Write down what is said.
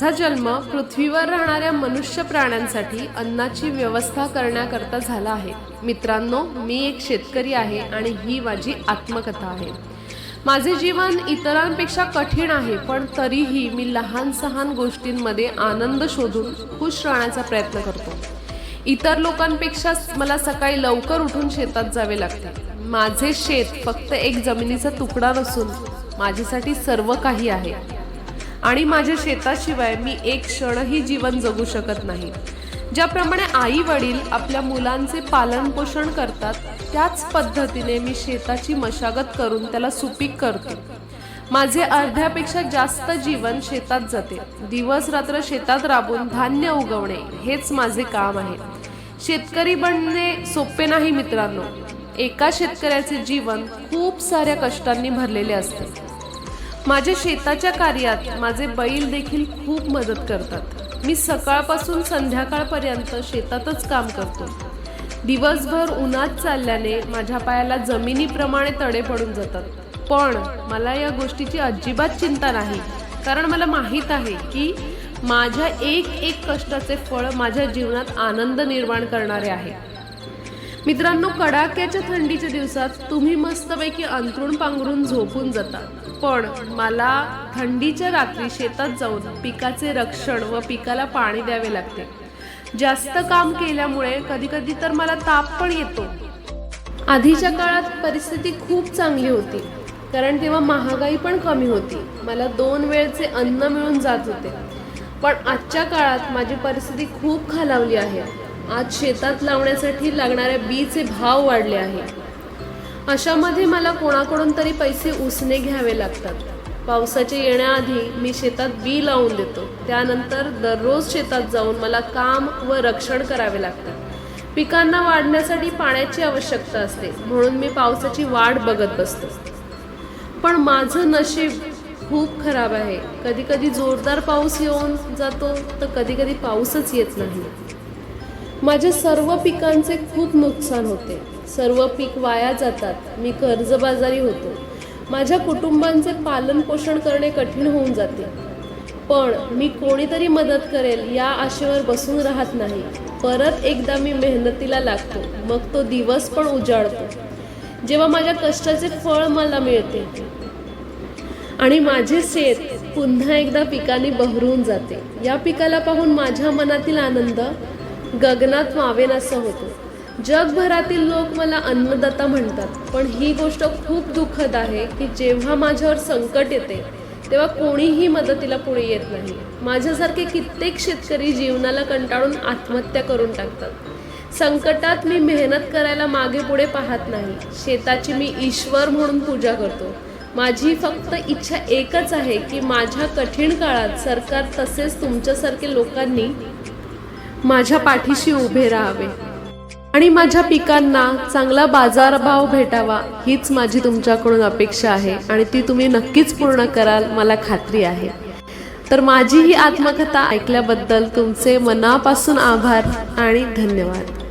माझा जन्म पृथ्वीवर राहणाऱ्या मनुष्य प्राण्यांसाठी अन्नाची व्यवस्था करण्याकरता झाला आहे. मित्रांनो मी एक शेतकरी आहे आणि ही माझी आत्मकथा आहे. माझे जीवन इतरांपेक्षा कठीण आहे पण तरीही मी लहान सहान गोष्टींमध्ये आनंद शोधून खुश राहण्याचा प्रयत्न करतो. इतर लोकांपेक्षा मला सकाळी लवकर उठून शेतात जावे लागते. माझे शेत फक्त एक जमिनीचा तुकडा नसून माझ्यासाठी सर्व काही आहे. आणि माझ्या शेताशिवाय मी एक क्षणही जीवन जगू शकत नाही. ज्याप्रमाणे आई वडील आपल्या मुलांचे पालन पोषण करतात त्याच पद्धतीने मी शेताची मशागत करून त्याला सुपीक करतो. माझे अर्ध्यापेक्षा जास्त जीवन शेतात जाते. दिवस रात्र शेतात राबून धान्य उगवणे हेच माझे काम आहे. शेतकरी बनणे सोपे नाही मित्रांनो. एका शेतकऱ्याचे जीवन खूप साऱ्या कष्टांनी भरलेले असते. माझ्या शेताच्या कार्यात माझे बैल देखील खूप मदत करतात. मी सकाळपासून संध्याकाळपर्यंत शेतातच काम करतो. दिवसभर उन्हात चालल्याने माझ्या पायाला जमिनीप्रमाणे तडे पडून जातात. पण मला या गोष्टीची अजिबात चिंता नाही. कारण मला माहीत आहे की माझ्या एक एक कष्टाचे फळ माझ्या जीवनात आनंद निर्माण करणारे आहे. मित्रांनो कडाक्याच्या थंडीच्या दिवसात तुम्ही मस्तपैकी अंथरूण पांघरून झोपून जाता. पण मला थंडीच्या रात्री शेतात जाऊन पिकाचे रक्षण व पिकाला पाणी द्यावे लागते. जास्त काम केल्यामुळे कधी कधी तर मला ताप पण येतो. आधीच्या काळात परिस्थिती खूप चांगली होती कारण तेव्हा महागाई पण कमी होती. मला दोन वेळचे अन्न मिळून जात होते. पण आजच्या काळात माझी परिस्थिती खूप खालावली आहे. आज शेतात लावण्यासाठी लागणाऱ्या बीचे भाव वाढले आहे. अशामध्ये मला कोणाकडून तरी पैसे उसने घ्यावे लागतात. पावसाचे येण्याआधी मी शेतात बी लावून देतो. त्यानंतर दररोज शेतात जाऊन मला काम व रक्षण करावे लागते. पिकांना वाढण्यासाठी पाण्याची आवश्यकता असते. म्हणून मी पावसाची वाढ बघत बसतो. पण माझं नशीब खूप खराब आहे. कधी कधी जोरदार पाऊस येऊन जातो तर कधी कधी पाऊसच येत नाही. माझ्या सर्व पिकांचे खूप नुकसान होते. सर्व पीक वाया जातात. मी कर्जबाजारी होतो. माझ्या कुटुंबांचे पालनपोषण करणे कठीण होऊन जाते. पण मी कोणीतरी मदत करेल या आशेवर बसून राहत नाही. परत एकदा मी मेहनतीला लागतो. मग तो दिवस पण उजाडतो. जेव्हा माझ्या कष्टाचे फळ मला मिळते आणि माझे शेत पुन्हा एकदा पिकाने बहरून जाते. या पिकाला पाहून माझ्या मनातील आनंद गगनात मावेन असं होतं. जगभरातील लोक मला अन्नदाता म्हणतात पण ही गोष्ट खूप दुःखद आहे की जेव्हा माझ्यावर संकट येते तेव्हा कोणीही मदतीला पुढे येत नाही. माझ्यासारखे कित्येक शेतकरी जीवनाला कंटाळून आत्महत्या करून टाकतात. संकटात मी मेहनत करायला मागे पुढे पाहत नाही. शेताची मी ईश्वर म्हणून पूजा करतो. माझी फक्त इच्छा एकच आहे की माझ्या कठीण काळात सरकार तसेच तुमच्यासारखे लोकांनी माझ्या पाठीशी उभे राहावे. आणि माझ्या पिकांना चांगला बाजारभाव भेटावा हीच माझी तुमच्याकडून अपेक्षा आहे आणि ती तुम्ही नक्कीच पूर्ण कराल मला खात्री आहे. तर माझी ही आत्मकथा ऐकल्याबद्दल तुमचे मनापासून आभार आणि धन्यवाद.